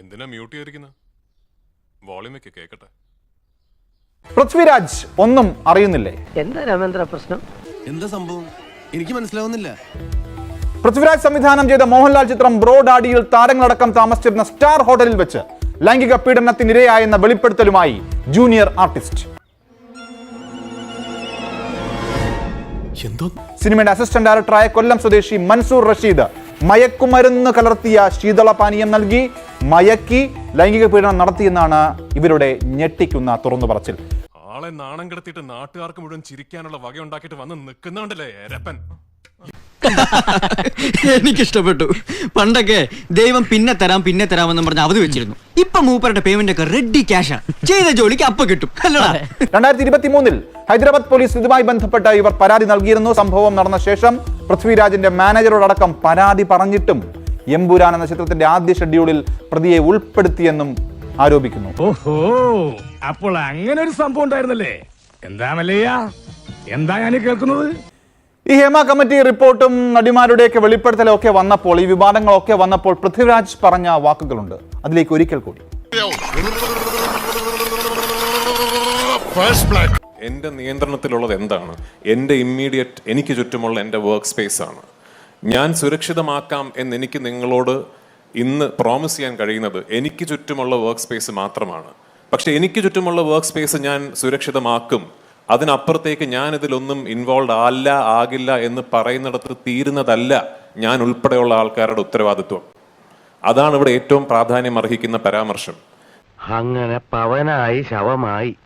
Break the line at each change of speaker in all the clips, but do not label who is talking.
എന്തിനാ മ്യൂട്ട് ചെയ്തിരിക്കുന്നത് വോളിയം വെക്ക് കേക്കട്ടെ.
പൃഥ്വിരാജ് ഒന്നും അറിയുന്നില്ലേ?
എന്താ രാമേന്ദ്ര പ്രശ്നം?
എന്താ സംഭവം? എനിക്ക് മനസ്സിലാവുന്നില്ല.
പൃഥ്വിരാജ് സംവിധാനം ചെയ്ത മോഹൻലാൽ ചിത്രം ബ്രോ ഡാഡിയിൽ താരങ്ങളടക്കം താമസിച്ചിരുന്ന സ്റ്റാർ ഹോട്ടലിൽ വെച്ച് ലൈംഗിക പീഡനത്തിനിരയായെന്ന വെളിപ്പെടുത്തലുമായി ജൂനിയർ ആർട്ടിസ്റ്റ്.
എന്തോ?
സിനിമയുടെ അസിസ്റ്റന്റ് ഡയറക്ടറായ കൊല്ലം സ്വദേശി മൻസൂർ റഷീദ് മയക്കുമരുന്ന് കലർത്തിയ ശീതളപാനീയം നൽകി മയക്കി ലൈംഗിക പീഡനം നടത്തിയെന്നാണ് ഇവരുടെ ഞെട്ടിക്കുന്ന തുറന്നു പറച്ചിൽ
ആളെ നാണം കിടത്തിയിട്ട് നാട്ടുകാർക്ക് മുഴുവൻ ചിരിക്കാനുള്ള വകയുണ്ടാക്കിയിട്ട് വന്ന് നിൽക്കുന്നുണ്ടല്ലേ എരപ്പൻ
എനിക്കിഷ്ടപ്പെട്ടു. പണ്ടൊക്കെ ദൈവം പിന്നെ തരാം പിന്നെ തരാമെന്ന് പറഞ്ഞ അവധി വെച്ചിരുന്നു. ഇപ്പൊ മൂപ്പരുടെ പേയ്മെന്റ് ഒക്കെ റെഡി ക്യാഷാ ചെയ്ത ജോലിക്ക് അപ്പൊ കിട്ടും. അല്ലടാ.
രണ്ടായിരത്തി ഇരുപത്തി മൂന്നിൽ ഹൈദരാബാദ് പോലീസ് ഇതുമായി ബന്ധപ്പെട്ട ഇവർ പരാതി നൽകിയിരുന്നു. സംഭവം നടന്ന ശേഷം പൃഥ്വിരാജിന്റെ മാനേജറോടക്കം പരാതി പറഞ്ഞിട്ടും എമ്പുരാൻ എന്ന ചിത്രത്തിന്റെ ആദ്യ ഷെഡ്യൂളിൽ പ്രതിയെ ഉൾപ്പെടുത്തിയെന്നും ആരോപിക്കുന്നു.
ഓഹോ അപ്പോൾ അങ്ങനെ ഒരു സംഭവം ഉണ്ടായിരുന്നല്ലേ? എന്താ മല്ലയ്യ? എന്താ ഞാൻ കേൾക്കുന്നത്?
ഈ ഹേമ കമ്മിറ്റി റിപ്പോർട്ടും നടിമാരുടെയൊക്കെ വെളിപ്പെടുത്തലും ഒക്കെ വന്നപ്പോൾ ഈ വിവാദങ്ങളൊക്കെ വന്നപ്പോൾ പൃഥ്വിരാജ് പറഞ്ഞ വാക്കുകളുണ്ട്. അതിലേക്ക് ഒരിക്കൽ കൂടി.
എന്റെ നിയന്ത്രണത്തിലുള്ളത് എന്താണ്? എന്റെ ഇമ്മീഡിയറ്റ് എനിക്ക് ചുറ്റുമുള്ള എന്റെ വർക്ക് സ്പേസ് ആണ്. ഞാൻ സുരക്ഷിതമാക്കാം എന്ന് എനിക്ക് നിങ്ങളോട് ഇന്ന് പ്രോമിസ് ചെയ്യാൻ കഴിയുന്നത് എനിക്ക് ചുറ്റുമുള്ള വർക്ക് സ്പേസ് മാത്രമാണ്. പക്ഷെ എനിക്ക് ചുറ്റുമുള്ള വർക്ക് സ്പേസ് ഞാൻ സുരക്ഷിതമാക്കും. അതിനപ്പുറത്തേക്ക് ഞാൻ ഇതിലൊന്നും ഇൻവോൾവ് അല്ല ആകില്ല എന്ന് പറയുന്നിടത്ത് തീരുന്നതല്ല ഞാൻ ഉൾപ്പെടെയുള്ള ആൾക്കാരുടെ ഉത്തരവാദിത്വം. അതാണ് ഇവിടെ ഏറ്റവും പ്രാധാന്യം അർഹിക്കുന്ന പരാമർശം.
അങ്ങനെ പവനായി ശവമായി.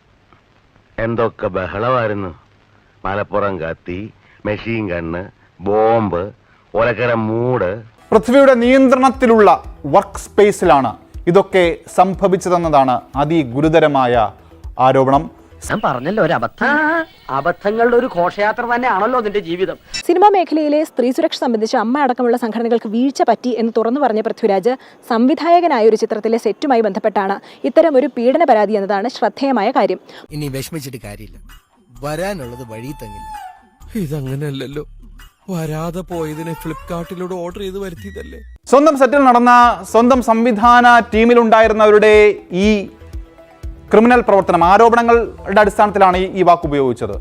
എന്തൊക്കെ ബഹളമായിരുന്നു. മലപ്പുറം കത്തി മെഷീൻ കണ്ണ് ബോംബ് ഒലക്കര മൂട്.
പൃഥ്വിയുടെ നിയന്ത്രണത്തിലുള്ള വർക്ക് സ്പേസിലാണ് ഇതൊക്കെ സംഭവിച്ചതെന്നതാണ് അതിഗുരുതരമായ ആരോപണം.
ഞാൻ പറഞ്ഞല്ലോ ഒരു അബദ്ധം. അബദ്ധങ്ങളുടെ ഒരു ഘോഷയാത്ര തന്നെയാണല്ലോ അതിന്റെ ജീവിതം.
സിനിമാ മേഖലയിലെ സ്ത്രീ സുരക്ഷ സംബന്ധിച്ച് അമ്മ അടക്കമുള്ള സംഘടനകൾക്ക് വീഴ്ച പറ്റി എന്ന് തുറന്നു പറഞ്ഞ പൃഥ്വിരാജ് സംവിധായകനായ ഒരു ചിത്രത്തിലെ സെറ്റുമായി ബന്ധപ്പെട്ടാണ് ഇത്തരം ഒരു പീഡന പരാതി എന്നതാണ് ശ്രദ്ധേയമായ കാര്യം.
ഇനി വിഷമിച്ചിട്ട് കാര്യമില്ല. വരാനുള്ളത് വഴി തങ്ങില്ല.
ഇതങ്ങനെയല്ലല്ലോ. വരാതെ പോയതിനെ ഫ്ലിപ്കാർട്ടിലൂടെ ഓർഡർ ചെയ്ത് വരുത്തിയതല്ലേ?
സ്വന്തം സെറ്റിൽ നടന്ന സ്വന്തം സംവിധാന ടീമിലുണ്ടായിരുന്നവരുടെ ഈ ക്രിമിനൽ പ്രവർത്തനം ആരോപണങ്ങളുടെ അടിസ്ഥാനത്തിലാണ് ഈ- ഈ വാക്ക് ഉപയോഗിച്ചത്.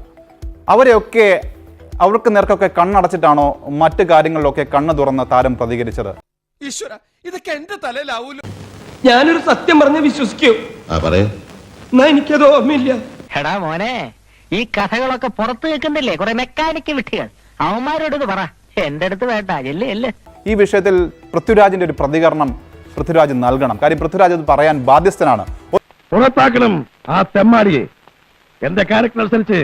അവരെയൊക്കെ അവർക്ക് നേർക്കൊക്കെ കണ്ണടച്ചിട്ടാണോ മറ്റു കാര്യങ്ങളിലൊക്കെ കണ്ണ് തുറന്ന് താരം പ്രതികരിച്ചത്?
ഈശ്വര ഇതൊക്കെ എന്റെ തലയിലാവൂലോ?
ഞാനൊരു സത്യം പറഞ്ഞ് വിശ്വസിക്കൂ. എനിക്കത് ഓർമ്മയില്ല.
എടാ മോനെ ഈ കഥകളൊക്കെ പുറത്തു കേൾക്കുന്നില്ലേ? കുറെ മെക്കാനിക്ക് വിട്ടികൾ അവന്മാരോട് പറ. എന്റെ അടുത്ത് വേണ്ട. എല്ലേ എല്ലേ.
ഈ വിഷയത്തിൽ പൃഥ്വിരാജിന്റെ ഒരു പ്രതികരണം പൃഥ്വിരാജ് നൽകണം. കാര്യം പൃഥ്വിരാജ് അത് പറയാൻ ബാധ്യസ്ഥനാണ്.
പുറത്താക്കണം ആ തെമ്മാടിയെ. എന്റെ ക്യാരക്ടർ അനുസരിച്ച്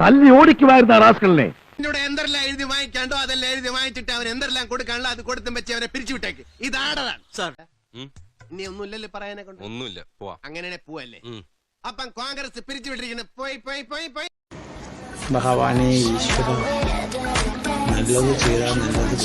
തല്ലി ഓടിക്കുമായിരുന്ന ആ റാസ്കലിനെ.
എന്നോട് എന്തെല്ലാം എഴുതി വാങ്ങിക്കാണ്ടോ അതെല്ലാം എഴുതി വാങ്ങിച്ചിട്ട് അവൻ എന്തെല്ലാം കൊടുക്കാണല്ലോ അത് കൊടുത്തും വെച്ച് അവനെ പിരിച്ചു വിട്ടേക്ക്. ഇതാടതാണ്
സാർ.
ഇനി ഒന്നുമില്ലല്ലോ പറയാനെ കൊണ്ട്.
ഒന്നുമില്ല. പോവാ.
അങ്ങനെ പോവല്ലേ? അപ്പം കോൺഗ്രസ് പിരിച്ചു വിട്ടിരിക്കുന്നു. പോയി പോയി പോയി പോയി.
ഭഗവാനെ ഈശ്വരൻ നല്ലത് ചെയ്താൽ നല്ലത്